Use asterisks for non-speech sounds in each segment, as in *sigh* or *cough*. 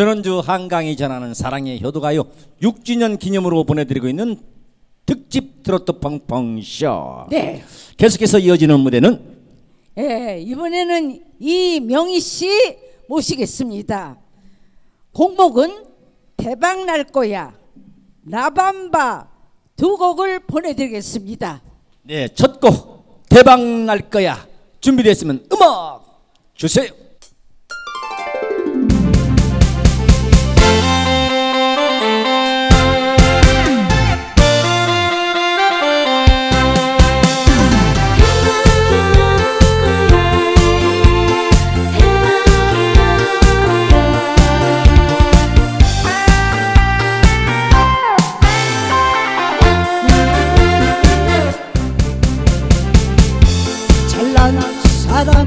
전원주 한강이 전하는 사랑의 효도가요 6주년 기념으로 보내드리고 있는 특집 트로트 펑펑쇼. 네. 계속해서 이어지는 무대는 예, 이번에는 이명희 씨 모시겠습니다. 곡목은 대박 날 거야. 라밤바 두 곡을 보내드리겠습니다. 네, 첫 곡 대박 날 거야. 준비됐으면 음악 주세요. 난 사람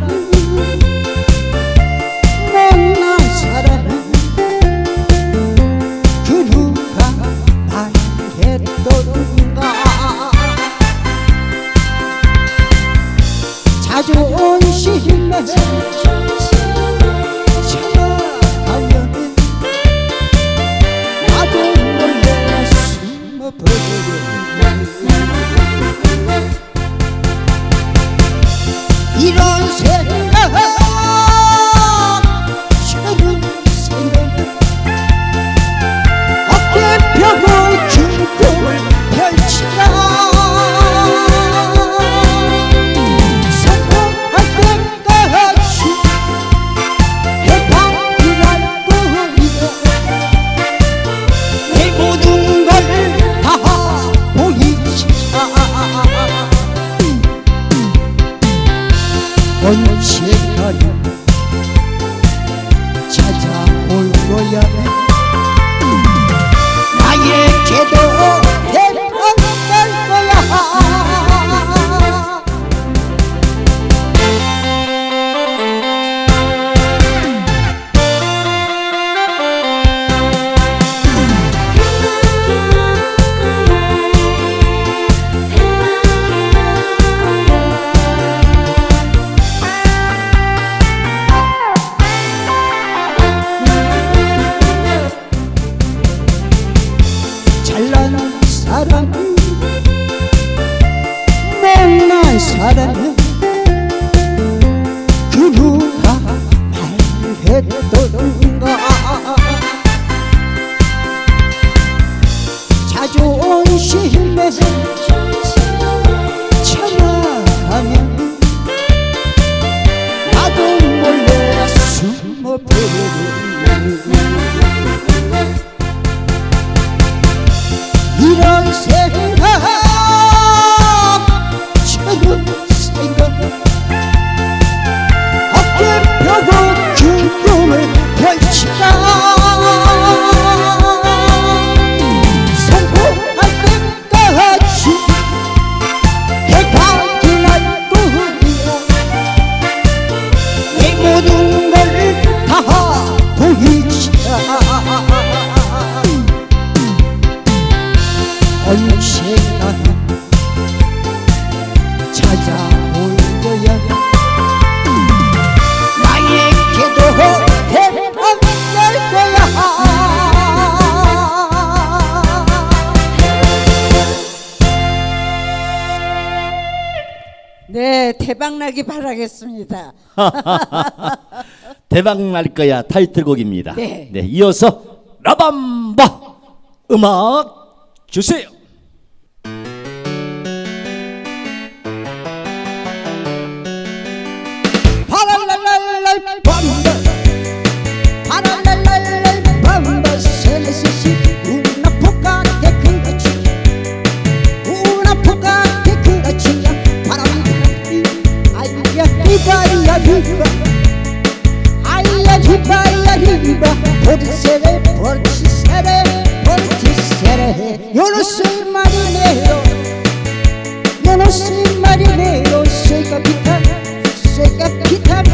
못난 사람 그 누가 말했던가? 자존심에 사람 그 누가 말했던가? 자존심에 네, 대박 나기 바라겠습니다. *laughs* 대박 날 거야 타이틀곡입니다. 네. 이어서 라밤바 음악 주세요. por. Yo no soy marinero, yo no soy marinero, soy capitán, soy capitán,